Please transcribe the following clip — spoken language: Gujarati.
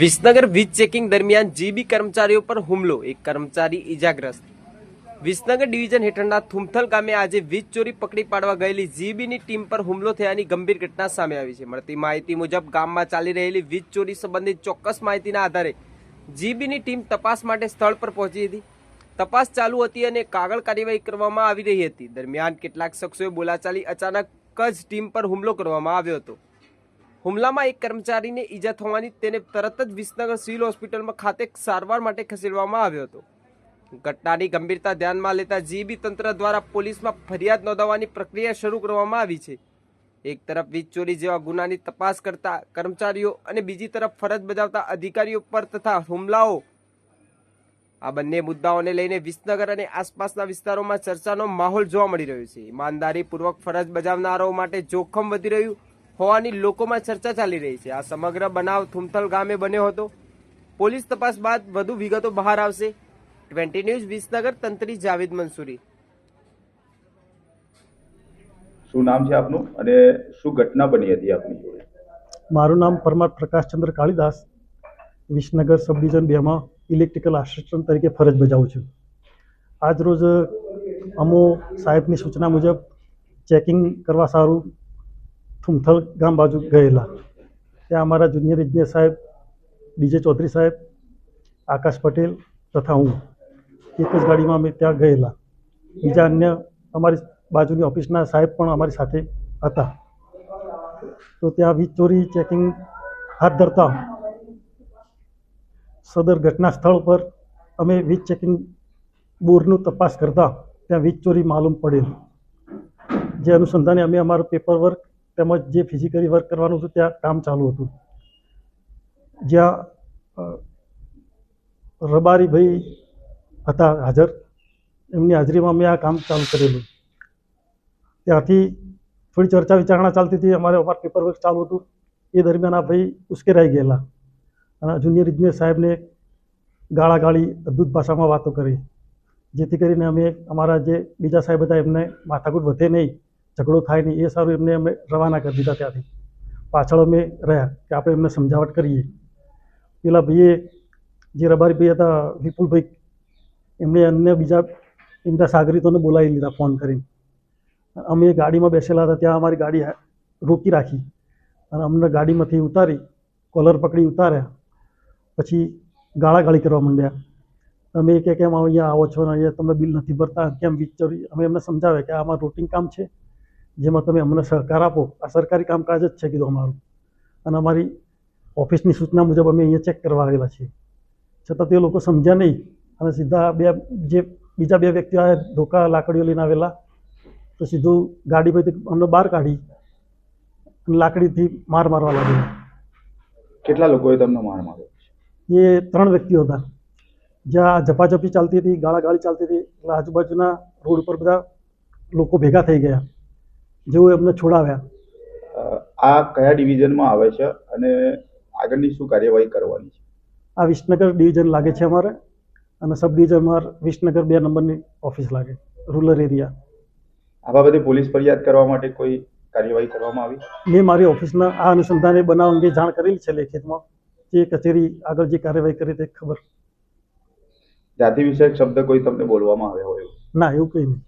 વિસનગર વીજ ચેકિંગ દરમિયાન જીબી કર્મચારીઓ પર હુમલો. એક કર્મચારી ઈજાગ્રસ્ત. વિસનગર ડિવિઝન હેઠળના થુમથલ ગામે આજે વીજ ચોરી પકડી પાડવા ગયેલી જીબીની ટીમ પર હુમલો થયાની ગંભીર ઘટના સામે આવી છે. મળતી માહિતી મુજબ ગામમાં ચાલી રહેલી વીજ ચોરી સંબંધિત ચોક્કસ માહિતીના આધારે જીબીની ટીમ તપાસ માટે સ્થળ પર પહોંચી હતી. તપાસ ચાલુ હતી અને કાગળ કાર્યવાહી કરવામાં આવી રહી હતી. દરમિયાન કેટલાક શખ્સોએ બોલાચાલી અચાનક જ ટીમ પર હુમલો કરવામાં આવ્યો હતો. હુમલામાં એક કર્મચારીને ઈજા થવાની તેને તરત જ વિસનગર સિવિલ હોસ્પિટલમાં ખાતે સારવાર માટે ખસેડવામાં આવ્યો હતો. ઘટનાની ગંભીરતા ધ્યાનમાં લેતા જીબી તંત્ર દ્વારા પોલીસમાં ફરિયાદ નોંધાવવાની પ્રક્રિયા શરૂ કરવામાં આવી છે. એક તરફ વીજ ચોરી જેવા ગુનાની તપાસ કરતા કર્મચારીઓ અને બીજી તરફ ફરજ બજાવતા અધિકારીઓ પર તથા હુમલાઓ. આ બંને મુદ્દાઓને લઈને વિસનગર અને આસપાસના વિસ્તારોમાં ચર્ચાનો માહોલ જોવા મળી રહ્યો છે. ઈમાનદારીપૂર્વક ફરજ બજાવનારાઓ માટે જોખમ વધી રહ્યું હોવાની લોકોમાં ચર્ચા ચાલી રહી છે. આ સમગ્ર બનાવ થુમથલ ગામે બન્યો હતો. પોલીસ તપાસ બાદ વધુ વિગતો બહાર આવશે. ટ્વેન્ટી ન્યૂઝ વિસનગર તંત્રી જાવેદ મંસૂરી. શું નામ છે આપનું? અને શું ઘટના બની હતી આપની જોડે? મારું નામ પરમાર પ્રકાશચંદ્ર કાળીદાસ. વિસનગર સબ ડિવિઝન બેમાં ઇલેક્ટ્રિકલ આસિસ્ટન્ટ તરીકે ફરજ બજાવું છું. આજ રોજ અમો સાહેબની સૂચના મુજબ ચેકિંગ કરવા સારું થુમથલ ગામ બાજુ ગયેલા. ત્યાં અમારા જુનિયર ઇજનેર સાહેબ, ડીજે ચૌધરી સાહેબ, આકાશ પટેલ તથા હું. એક જ ગાડીમાં અમે ત્યાં ગયેલા. બીજા અન્ય અમારી બાજુની ઓફિસના સાહેબ પણ અમારી સાથે હતા. તો ત્યાં વીજ ચોરી, ચેકિંગ હાથ ધરતા સદર ઘટના સ્થળ પર અમે વીજ ચેકિંગ બોરનું તપાસ કરતા ત્યાં વીજ ચોરી માલુમ પડેલ. જે અનુસંધાને અમે અમારું પેપર વર્ક તેમજ જે ફિઝિકલી વર્ક કરવાનું હતું ત્યાં કામ ચાલુ હતું. જ્યાં રબારીભાઈ હતા હાજર. એમની હાજરીમાં અમે આ કામ ચાલુ કરેલું. ત્યાંથી થોડી ચર્ચા વિચારણા ચાલતી હતી. અમારે અમારું પેપર વર્ક ચાલુ હતું. એ દરમિયાન આ ભાઈ ઉશ્કેરાઈ ગયેલા. અને જુનિયર ઇજનેર સાહેબને ગાળાગાળી અદ્ભુત ભાષામાં વાતો કરી. જેથી કરીને અમે અમારા જે બીજા સાહેબ હતા, એમને માથાકૂટ વધે નહીં. ઝઘડો થાય નહીં, એ સારું એમને અમે રવાના કરી દીધા ત્યાંથી. પાછળ અમે રહ્યા કે આપણે એમને સમજાવટ કરીએ. પેલા ભાઈએ જે રબારી ભાઈ હતા, વિપુલભાઈ, એમણે અન્ય બીજા એમના સાગરીતોને બોલાવી લીધા ફોન કરીને. અમે ગાડીમાં બેસેલા હતા, ત્યાં અમારી ગાડી રોકી રાખી અને અમને ગાડીમાંથી ઉતારી, કોલર પકડી ઉતાર્યા. પછી ગાળાગાળી કરવા માંડ્યા. તમે કે કેમ અહીંયા આવો છો ને અહીંયા તમે બિલ નથી ભરતા, કેમ વીજ ચોરી અમે એમને સમજાવ્યા કે આમાં રૂટિન કામ છે. જેમાં તમે અમને સહકાર આપો. આ સરકારી કામકાજ જ છે કીધું અમારું. અને અમારી ઓફિસની સૂચના મુજબ અમે અહીંયા ચેક કરવા આવેલા છીએ. છતાં તે લોકો સમજ્યા નહીં. અને સીધા બે જે બીજા બે વ્યક્તિઓ આ ધોકા લાકડીઓ લઈને આવેલા તો સીધું ગાડી ગાડીમાંથી અમને બહાર કાઢી અને લાકડીથી માર મારવા લાગ્યો. કેટલા લોકોએ તમને માર માર્યો? એ ત્રણ વ્યક્તિઓ હતા. જ્યાં ઝપાઝપી ચાલતી હતી ગાળાગાળી ચાલતી હતી એટલે આજુબાજુના રોડ ઉપર બધા લોકો ભેગા થઈ ગયા. જેઓ એમને છોડાવ્યા. આ કયા ડિવિઝનમાં આવે છે અને આગળની શું કાર્યવાહી કરવાની છે? આ વિસનગર ડિવિઝન લાગે છે અમારે અને સબ ડિવિઝનમાં વિસનગર બે નંબરની ઓફિસ લાગે રૂરલ એરિયા. આ બાબતે પોલીસ ફરિયાદ કરવા માટે કોઈ કાર્યવાહી કરવામાં આવી? મેં મારી ઓફિસના આ અનુસંધાને બનાવ અંગે જાણ કરેલી છે લેખિતમાં. જે કચેરી આગળ જે કાર્યવાહી કરી તે ખબર. જાતિ વિષયક શબ્દ કોઈ તમને બોલવામાં આવ્યો હોય? ના એવું કંઈ નહીં.